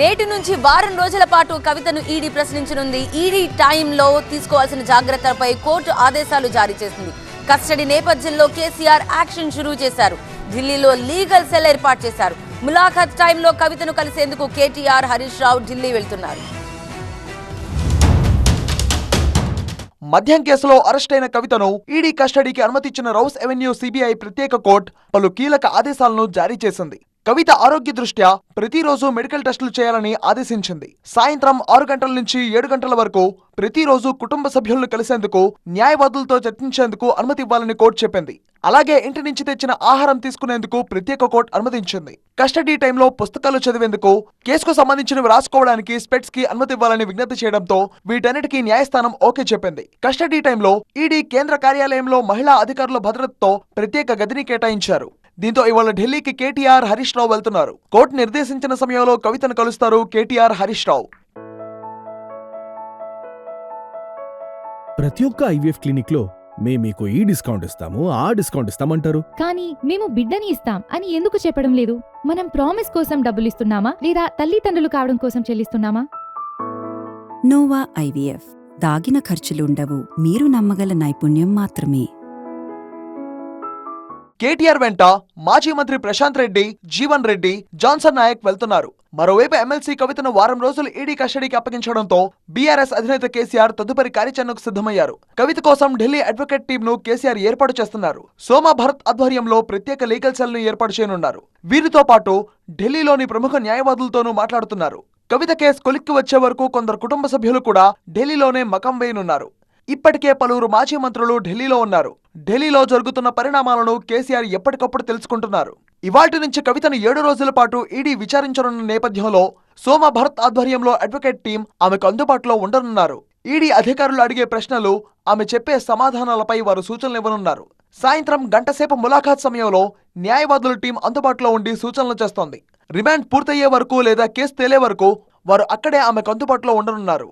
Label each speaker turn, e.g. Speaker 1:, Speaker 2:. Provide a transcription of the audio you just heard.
Speaker 1: నేటి నుంచి వారం రోజుల పాటు కవితను ఈడీ ప్రశ్నించనుంది. ఈడీ టైంలో తీసుకోవాల్సిన జాగ్రత్తలపై కోర్టు ఆదేశాలు జారీ చేసింది. కస్టడీ నేపథ్యంలో కేసీఆర్ యాక్షన్ షురూ చేశారు. ఢిల్లీలో లీగల్ సెల్ ఏర్పాటు చేశారు. ములాఖత్ టైంలో కవితను కలిసేందుకు కేటీఆర్ హరీష్ రావు ఢిల్లీ వెళ్తున్నారు.
Speaker 2: మద్యం కేసులో అరెస్ట్ అయిన కవితను ఈడీ కస్టడీకి అనుమతిచ్చిన రౌస్ ఎవెన్యూ సిబిఐ ప్రత్యేక కోర్టు పలు కీలక ఆదేశాలను జారీ చేసింది. కవిత ఆరోగ్య దృష్ట్యా ప్రతిరోజు మెడికల్ టెస్టులు చేయాలని ఆదేశించింది. సాయంత్రం ఆరు గంటల నుంచి ఏడు గంటల వరకు ప్రతిరోజు కుటుంబ సభ్యులను కలిసేందుకు న్యాయవాదులతో చర్చించేందుకు అనుమతి ఇవ్వాలని కోర్టు చెప్పింది. అలాగే ఇంటి నుంచి తెచ్చిన ఆహారం తీసుకునేందుకు ప్రత్యేక కోర్టు అనుమతించింది. కస్టడీ టైంలో పుస్తకాలు చదివేందుకు కేసుకు సంబంధించినవి రాసుకోవడానికి స్పెట్స్కి అనుమతి ఇవ్వాలని విజ్ఞప్తి చేయడంతో వీటన్నిటికీ న్యాయస్థానం ఓకే చెప్పింది. కస్టడీ టైంలో ఈడీ కేంద్ర కార్యాలయంలో మహిళా అధికారుల భద్రతతో ప్రత్యేక గదిని కేటాయించారు. దీంతో ఇవాళ ఢిల్లీకి కేటీఆర్ హరీష్ రావు వెళ్తున్నారు. కోర్టు నిర్దేశించిన సమయంలో కవితను కలుస్తారు కేటీఆర్ హరీష్ రావు.
Speaker 3: ప్రతి ఒక్క ఐవీఎఫ్ క్లినిక్లో మేము మీకు ఈ డిస్కౌంట్ ఇస్తాము ఆ డిస్కౌంట్ ఇస్తామంటారు.
Speaker 4: కానీ మేము బిడ్డని ఇస్తాం అని ఎందుకు చెప్పడం లేదు? మనం ప్రామిస్ కోసం డబ్బులు ఇస్తున్నామా? లేదా తల్లిదండ్రులు కావడం కోసం చెల్లిస్తున్నామా?
Speaker 5: Nova IVF. దాగిన ఖర్చులుండవు. మీరు నమ్మగల నైపుణ్యం మాత్రమే.
Speaker 2: కేటీఆర్ వెంట మాజీ మంత్రి ప్రశాంత్ రెడ్డి జీవన్ రెడ్డి జాన్సన్ నాయక్ వెళ్తున్నారు. మరోవైపు ఎమ్మెల్సీ కవితను వారం రోజులు ఈడీ కస్టడీకి అప్పగించడంతో బీఆర్ఎస్ అధినేత కేసీఆర్ తదుపరి కార్యాచరణకు సిద్ధమయ్యారు. కవిత కోసం ఢిల్లీ అడ్వకేట్ టీమ్ను కేసీఆర్ ఏర్పాటు చేస్తున్నారు. సోమా భరత్ ఆధ్వర్యంలో ప్రత్యేక లీగల్ సెల్ను ఏర్పాటు చేయనున్నారు. వీరితో పాటు ఢిల్లీలోని ప్రముఖ న్యాయవాదులతోనూ మాట్లాడుతున్నారు. కవిత కేసు కొలిక్కి వచ్చే వరకు కొందరు కుటుంబ సభ్యులు కూడా ఢిల్లీలోనే మకం వేయనున్నారు. ఇప్పటికే పలువురు మాజీ మంత్రులు ఢిల్లీలో ఉన్నారు. ఢిల్లీలో జరుగుతున్న పరిణామాలను కేసీఆర్ ఎప్పటికప్పుడు తెలుసుకుంటున్నారు. ఇవాటి నుంచి కవితను ఏడు రోజుల పాటు ఈడీ విచారించనున్న నేపథ్యంలో సోమ భరత్ ఆధ్వర్యంలో అడ్వకేట్ టీం ఆమెకు అందుబాటులో ఉండనున్నారు. ఈడీ అధికారులు అడిగే ప్రశ్నలు ఆమె చెప్పే సమాధానాలపై వారు సూచనలు ఇవ్వనున్నారు. సాయంత్రం గంటసేపు ములాఖాత్ సమయంలో న్యాయవాదుల టీం అందుబాటులో ఉండి సూచనలు చేస్తోంది. రిమాండ్ పూర్తయ్యే వరకు లేదా కేసు తేలే వరకు వారు అక్కడే ఆమెకు అందుబాటులో ఉండనున్నారు.